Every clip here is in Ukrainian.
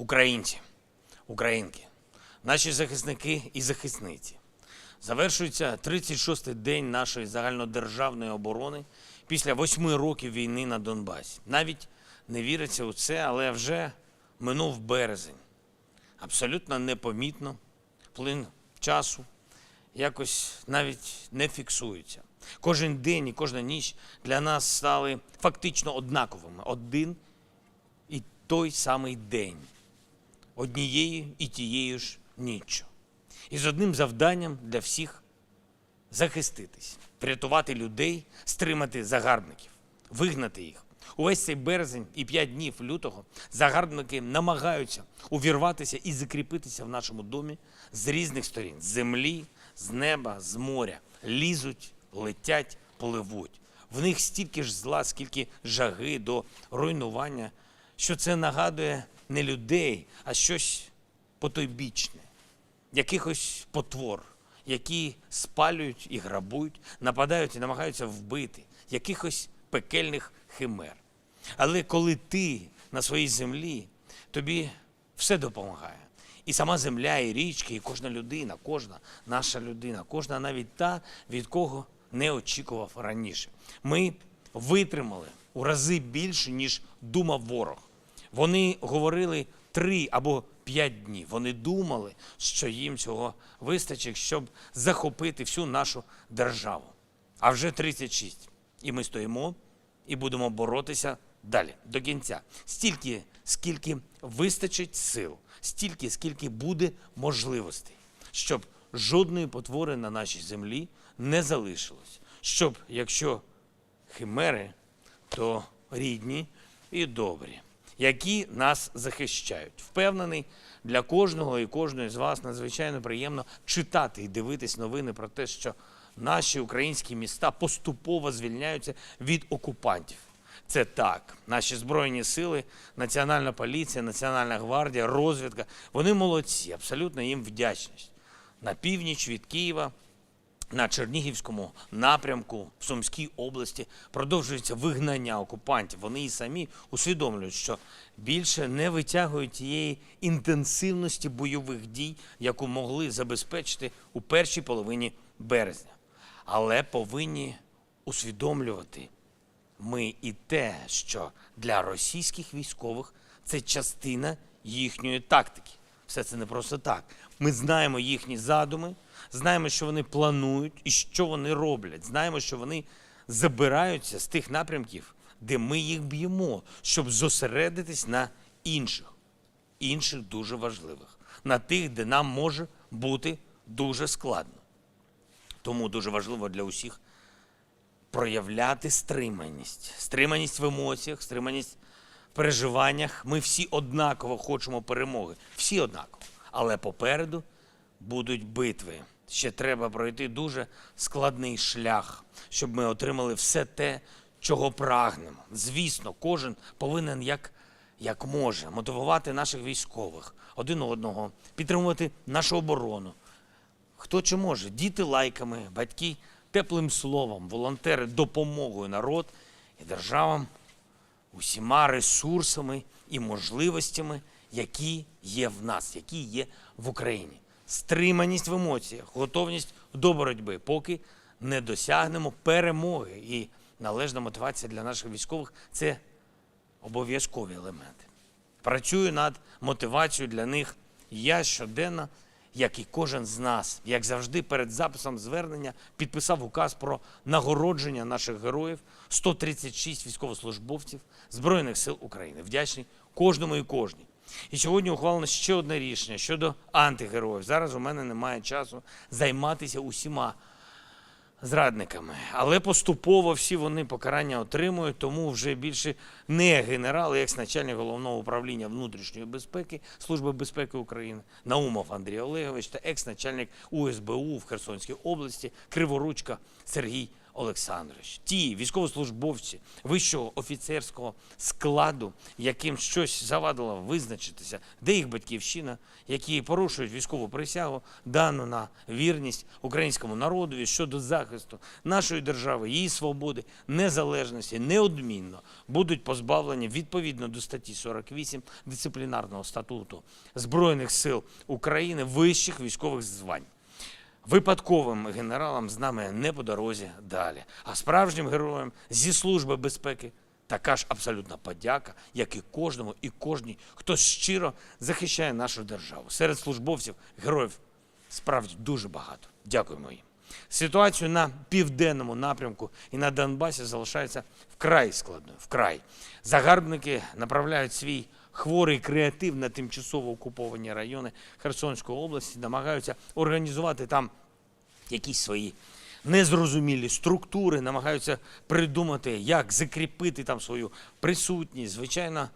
Українці, українки, наші захисники і захисниці. Завершується 36-й день нашої загальнодержавної оборони після восьми років війни на Донбасі. Навіть не віриться у це, але вже минув березень. Абсолютно непомітно плин часу якось навіть не фіксується. Кожен день і кожна ніч для нас стали фактично однаковими. Один і той самий день, однією і тією ж ніччю. І з одним завданням для всіх захиститись, врятувати людей, стримати загарбників, вигнати їх. Увесь цей березень і п'ять днів лютого загарбники намагаються увірватися і закріпитися в нашому домі з різних сторін: з землі, з неба, з моря. Лізуть, летять, пливуть. В них стільки ж зла, скільки жаги до руйнування, що це нагадує не людей, а щось потойбічне якихось потвор, які спалюють і грабують, нападають і намагаються вбити, якихось пекельних химер. Але коли ти на своїй землі, тобі все допомагає. І сама земля, і річки, і кожна людина, кожна наша людина, кожна навіть та, від кого не очікував раніше. Ми витримали у рази більше, ніж думав ворог. Вони говорили три або п'ять днів. Вони думали, що їм цього вистачить, щоб захопити всю нашу державу. А вже 36. І ми стоїмо і будемо боротися далі, до кінця. Стільки, скільки вистачить сил, стільки, скільки буде можливостей, щоб жодної потвори на нашій землі не залишилось. Щоб, якщо химери, то рідні і добрі, які нас захищають. Впевнений, для кожного і кожної з вас надзвичайно приємно читати і дивитись новини про те, що наші українські міста поступово звільняються від окупантів. Це так. Наші збройні сили, Національна поліція, Національна гвардія, розвідка вони молодці, абсолютно їм вдячність. На північ від Києва на Чернігівському напрямку в Сумській області продовжується вигнання окупантів. Вони і самі усвідомлюють, що більше не витягують тієї інтенсивності бойових дій, яку могли забезпечити у першій половині березня. Але повинні усвідомлювати ми і те, що для російських військових це частина їхньої тактики. Все це не просто так. Ми знаємо їхні задуми, знаємо, що вони планують і що вони роблять. Знаємо, що вони забираються з тих напрямків, де ми їх б'ємо, щоб зосередитись на інших, інших дуже важливих, на тих, де нам може бути дуже складно. Тому дуже важливо для усіх проявляти стриманість. Стриманість в емоціях, стриманість переживаннях. Ми всі однаково хочемо перемоги. Всі однаково. Але попереду будуть битви. Ще треба пройти дуже складний шлях, щоб ми отримали все те, чого прагнемо. Звісно, кожен повинен як, як може мотивувати наших військових один одного, підтримувати нашу оборону, Хто чи може? Діти лайками, батьки теплим словом, волонтери допомогою народ і державам усіма ресурсами і можливостями, які є в нас, які є в Україні. Стриманість в емоціях, готовність до боротьби, поки не досягнемо перемоги. І належна мотивація для наших військових це обов'язкові елементи. Працюю над мотивацією для них я щоденно, як і кожен з нас, як завжди, перед записом звернення підписав указ про нагородження наших героїв 136 військовослужбовців Збройних сил України. Вдячний кожному і кожній. І сьогодні ухвалено ще одне рішення щодо антигероїв. Зараз у мене немає часу займатися усіма зрадниками. Але поступово всі вони покарання отримують, тому вже більше не генерал, і екс-начальник головного управління внутрішньої безпеки Служби безпеки України Наумов Андрій Олегович та екс-начальник УСБУ в Херсонській області Криворучка Сергій Олександрович, ті військовослужбовці вищого офіцерського складу, яким щось завадило визначитися, де їх батьківщина, які порушують військову присягу, дану на вірність українському народові щодо захисту нашої держави, її свободи, незалежності, неодмінно будуть позбавлені відповідно до статті 48 дисциплінарного статуту Збройних сил України вищих військових звань. Випадковим генералам з нами не по дорозі далі, а справжнім героям зі служби безпеки така ж абсолютна подяка, як і кожному і кожній, хто щиро захищає нашу державу. Серед службовців героїв справді дуже багато. Дякуємо їм. Ситуацію на південному напрямку і на Донбасі залишається вкрай складною. Вкрай загарбники направляють свій хворий креатив на тимчасово окуповані райони Херсонської області, намагаються організувати там якісь свої незрозумілі структури, намагаються придумати, як закріпити там свою присутність. Звичайно,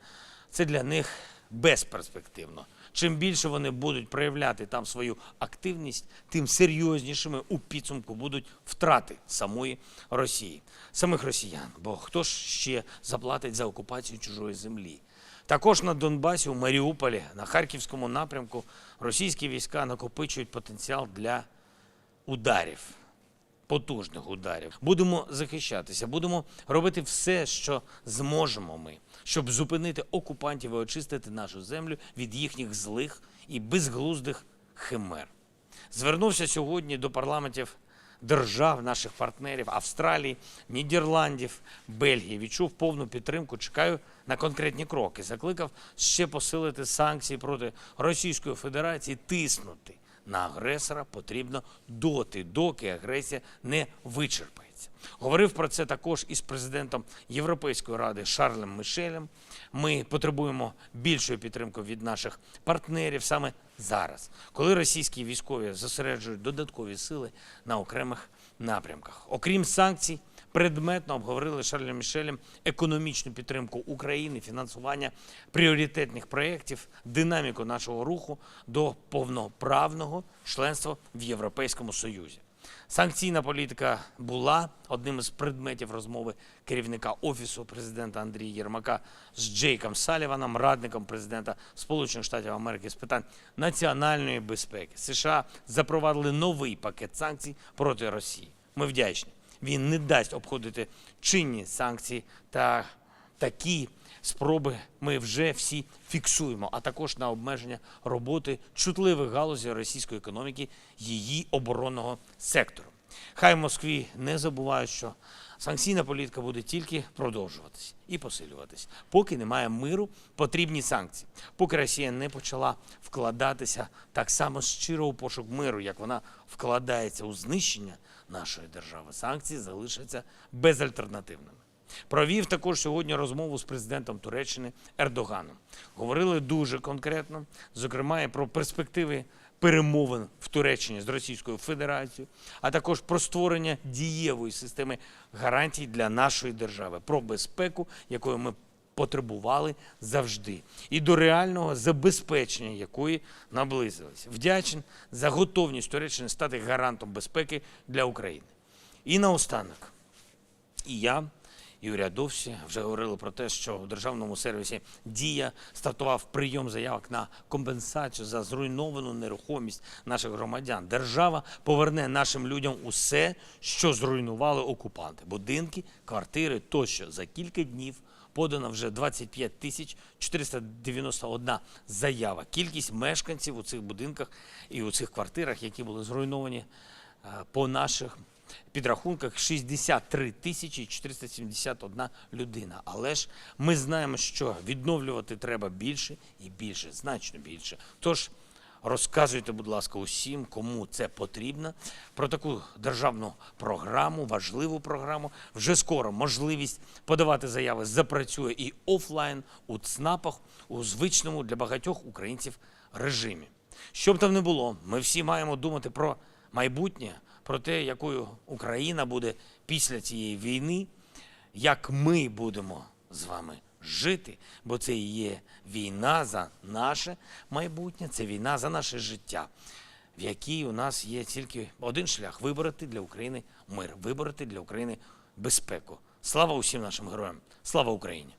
це для них безперспективно. Чим більше вони будуть проявляти там свою активність, тим серйознішими у підсумку будуть втрати самої Росії, самих росіян. Бо хто ж ще заплатить за окупацію чужої землі? Також на Донбасі, у Маріуполі, на Харківському напрямку російські війська накопичують потенціал для ударів, потужних ударів. Будемо захищатися, будемо робити все, що зможемо ми, щоб зупинити окупантів і очистити нашу землю від їхніх злих і безглуздих химер. Звернувся сьогодні до парламентів держав, наших партнерів Австралії, Нідерландів, Бельгії. Відчув повну підтримку. Чекаю на конкретні кроки. Закликав ще посилити санкції проти Російської Федерації, тиснути на агресора потрібно доти, доки агресія не вичерпається. Говорив про це також із президентом Європейської ради Шарлем Мишелем. Ми потребуємо більшої підтримки від наших партнерів саме зараз, коли російські військові зосереджують додаткові сили на окремих напрямках. Окрім санкцій, предметно обговорили з Шарлем Мішелем економічну підтримку України, фінансування пріоритетних проєктів, динаміку нашого руху до повноправного членства в Європейському Союзі. Санкційна політика була одним із предметів розмови керівника офісу президента Андрія Єрмака з Джейком Саліваном, радником президента Сполучених Штатів Америки з питань національної безпеки. США запровадили новий пакет санкцій проти Росії. Ми вдячні. Він не дасть обходити чинні санкції та такі спроби ми вже всі фіксуємо, а також на обмеження роботи чутливих галузей російської економіки, її оборонного сектору. Хай в Москві не забувають, що санкційна політика буде тільки продовжуватись і посилюватись. Поки немає миру, потрібні санкції. Поки Росія не почала вкладатися так само щиро у пошук миру, як вона вкладається у знищення нашої держави, санкції залишаться безальтернативними. Провів також сьогодні розмову з президентом Туреччини Ердоганом. Говорили дуже конкретно, зокрема і про перспективи перемовин в Туреччині з Російською Федерацією, а також про створення дієвої системи гарантій для нашої держави, про безпеку, якої ми потребували завжди, і до реального забезпечення якої наблизилися. Вдячен за готовність Туреччини стати гарантом безпеки для України. І наостанок. І я, і урядовці вже говорили про те, що в державному сервісі Дія стартував прийом заявок на компенсацію за зруйновану нерухомість наших громадян. Держава поверне нашим людям усе, що зруйнували окупанти: будинки, квартири тощо. За кілька днів подано вже 25 тисяч 491 заява. Кількість мешканців у цих будинках і у цих квартирах, які були зруйновані е, по наших підрахунках 63 тисячі 471 людина. Але ж ми знаємо, що відновлювати треба більше і більше, значно більше. Тож розказуйте, будь ласка, усім, кому це потрібно, про таку державну програму, важливу програму. Вже скоро можливість подавати заяви запрацює і офлайн у ЦНАПах, у звичному для багатьох українців режимі. Що б там не було, ми всі маємо думати про майбутнє, про те, якою Україна буде після цієї війни, як ми будемо з вами жити, бо це і є війна за наше майбутнє, це війна за наше життя. в якій у нас є тільки один шлях вибороти для України мир, вибороти для України безпеку. Слава усім нашим героям! Слава Україні!